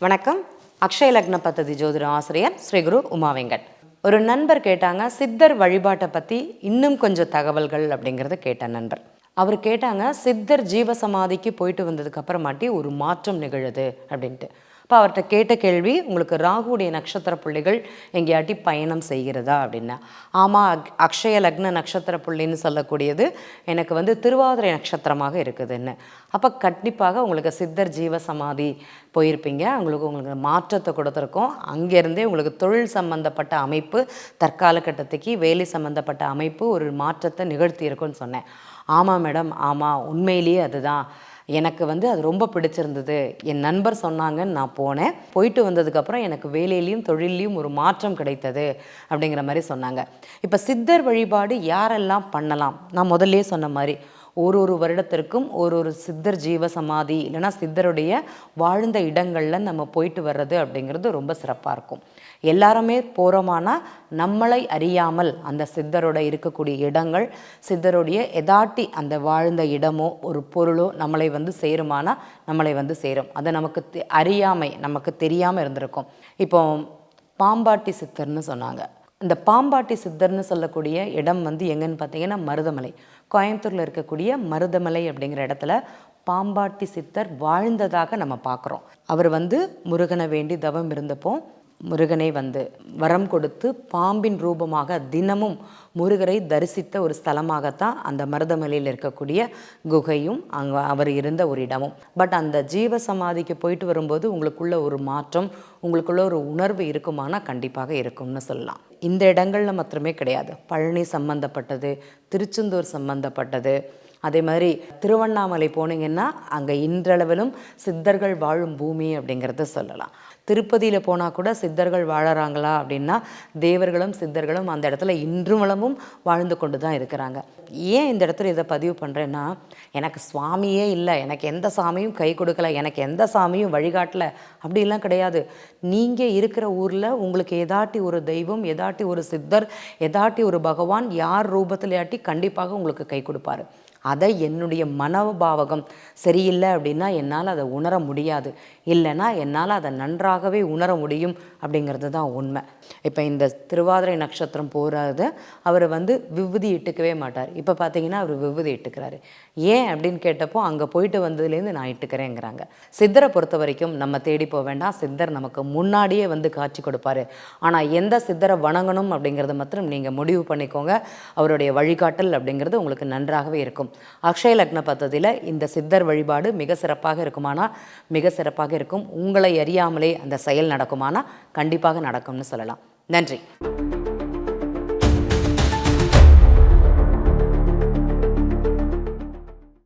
வணக்கம். அக்ஷய லக்ன பத்ததி ஜோதிட ஆசிரியர் ஸ்ரீ குரு உமாவெங்கட் ஒரு நண்பர் கேட்டாங்க சித்தர் வழிபாட்டை பற்றி இன்னும் கொஞ்சம் தகவல்கள்? அப்படிங்கிறத கேட்ட நண்பர். அவர் கேட்டாங்க சித்தர் ஜீவசமாதிக்கு போயிட்டு வந்ததுக்கு அப்புறமாட்டி ஒரு மாற்றம் நிகழுது. அப்படின்ட்டு. இப்போ அவர்கிட்ட கேட்ட கேள்வி உங்களுக்கு ராகுடைய நட்சத்திர புள்ளிகள் எங்கேயாட்டி பயணம் செய்கிறதா? அப்படின்னா ஆமாம் அக் அக்ஷய லக்ன நட்சத்திர புள்ளின்னு சொல்லக்கூடியது எனக்கு வந்து திருவாதிரை நட்சத்திரமாக இருக்குதுன்னு. அப்போ கண்டிப்பாக உங்களுக்கு சித்தர் ஜீவ சமாதி போயிருப்பீங்க. உங்களுக்கு உங்களுக்கு மாற்றத்தை கொடுத்துருக்கோம். அங்கேருந்தே உங்களுக்கு தொழில் சம்பந்தப்பட்ட அமைப்பு தற்கால கட்டத்துக்கு வேலை சம்பந்தப்பட்ட அமைப்பு ஒரு மாற்றத்தை நிகழ்த்தியிருக்கும்னு சொன்னேன். ஆமாம் மேடம் ஆமாம் உண்மையிலேயே அதுதான். எனக்கு வந்து அது ரொம்ப பிடிச்சிருந்தது. என் நண்பர் சொன்னாங்கன்னு நான் போனேன். போயிட்டு வந்ததுக்கப்புறம் எனக்கு வேலையிலையும் தொழிலையும் ஒரு மாற்றம் கிடைத்தது அப்படிங்கிற மாதிரி சொன்னாங்க. இப்போ சித்தர் வழிபாடு யாரெல்லாம் பண்ணலாம்? நான் முதல்ல சொன்ன மாதிரி ஒரு ஒரு வருடத்திற்கும் ஒரு ஒரு சித்தர் ஜீவ சமாதி இல்லைன்னா சித்தருடைய வாழ்ந்த இடங்களில் நம்ம போயிட்டு வர்றது அப்படிங்கிறது ரொம்ப சிறப்பாக இருக்கும். எல்லாருமே போகிறோமானா நம்மளை அறியாமல் அந்த சித்தரோட இருக்கக்கூடிய இடங்கள் சித்தருடைய எதாட்டி அந்த வாழ்ந்த இடமோ ஒரு பொருளோ நம்மளை வந்து சேருமானா நம்மளை வந்து சேரும். அதை நமக்கு தெ- அறியாமை நமக்கு தெரியாமல் இருந்திருக்கும். இப்போ பாம்பாட்டி சித்தர்னு சொன்னாங்க. இந்த பாம்பாட்டி சித்தர்னு சொல்லக்கூடிய இடம் வந்து எங்கன்னு பார்த்தீங்கன்னா மருதமலை. கோயம்புத்தூரில் இருக்கக்கூடிய மருதமலை அப்படிங்கிற இடத்துல பாம்பாட்டி சித்தர் வாழ்ந்ததாக நம்ம பார்க்குறோம். அவர் வந்து முருகனை வேண்டி தவம் இருந்தப்போ முருகனை வந்து வரம் கொடுத்து பாம்பின் ரூபமாக தினமும் முருகரை தரிசித்த ஒரு ஸ்தலமாகத்தான் அந்த மருதமலையில் இருக்கக்கூடிய குகையும் அங்கே அவர் இருந்த ஒரு இடமும். பட் அந்த ஜீவ சமாதிக்கு போயிட்டு வரும்போது உங்களுக்குள்ள ஒரு மாற்றம் உங்களுக்குள்ள ஒரு உணர்வு இருக்குமானா கண்டிப்பாக இருக்கும்னு சொல்லலாம். இந்த இடங்கள்ல மாத்திரமே கிடையாது. பழனி சம்பந்தப்பட்டது திருச்செந்தூர் சம்பந்தப்பட்டது. அதே மாதிரி திருவண்ணாமலை போனீங்கன்னா அங்கே இன்றளவிலும் சித்தர்கள் வாழும் பூமி அப்படிங்கிறத சொல்லலாம். திருப்பதியில் போனால் கூட சித்தர்கள் வாழறாங்களா அப்படின்னா தேவர்களும் சித்தர்களும் அந்த இடத்துல இன்றுமளவும் வாழ்ந்து கொண்டு தான் இருக்கிறாங்க. ஏன் இந்த இடத்துல இதை பதிவு பண்ணுறேன்னா எனக்கு சுவாமியே இல்லை எனக்கு எந்த சாமியும் கை கொடுக்கல எனக்கு எந்த சாமியும் வழிகாட்டல அப்படிலாம் கிடையாது. நீங்கள் இருக்கிற ஊரில் உங்களுக்கு எதாட்டி ஒரு தெய்வம் எதாட்டி ஒரு சித்தர் எதாட்டி ஒரு பகவான் யார் ரூபத்திலையாட்டி கண்டிப்பாக உங்களுக்கு கை கொடுப்பாரு. அதை என்னுடைய மனோபாவகம் சரியில்லை அப்படின்னா என்னால் அதை உணர முடியாது. இல்லைன்னா என்னால் அதை நன்றாகவே உணர முடியும் அப்படிங்கிறது தான் உண்மை. இப்போ இந்த திருவாதிரை நட்சத்திரம் போகிறத அவர் வந்து விபூதி இட்டுக்கவே மாட்டார். இப்போ பார்த்தீங்கன்னா அவர் விபூதி இட்டுக்கிறாரு. ஏன் அப்படின்னு கேட்டப்போ அங்கே போயிட்டு வந்ததுலேருந்து நான் இட்டுக்கிறேங்கிறாங்க. சித்தரை பொறுத்த வரைக்கும் நம்ம தேடி போக வேண்டாம். சித்தர் நமக்கு முன்னாடியே வந்து காட்சி கொடுப்பாரு. ஆனால் எந்த சித்தரை வணங்கணும் அப்படிங்கிறத மாத்திரம் நீங்கள் முடிவு பண்ணிக்கோங்க. அவருடைய வழிகாட்டல் அப்படிங்கிறது உங்களுக்கு நன்றாகவே இருக்கும். அக்ஷய லக்ன பத்ததியில் இந்த சித்தர் வழிபாடு மிக சிறப்பாக இருக்குமானா? மிக சிறப்பாக இருக்கும். உங்களை அறியாமலே அந்த செயல் நடக்குமானா? கண்டிப்பாக நடக்கும்னு சொல்லலாம். நன்றி.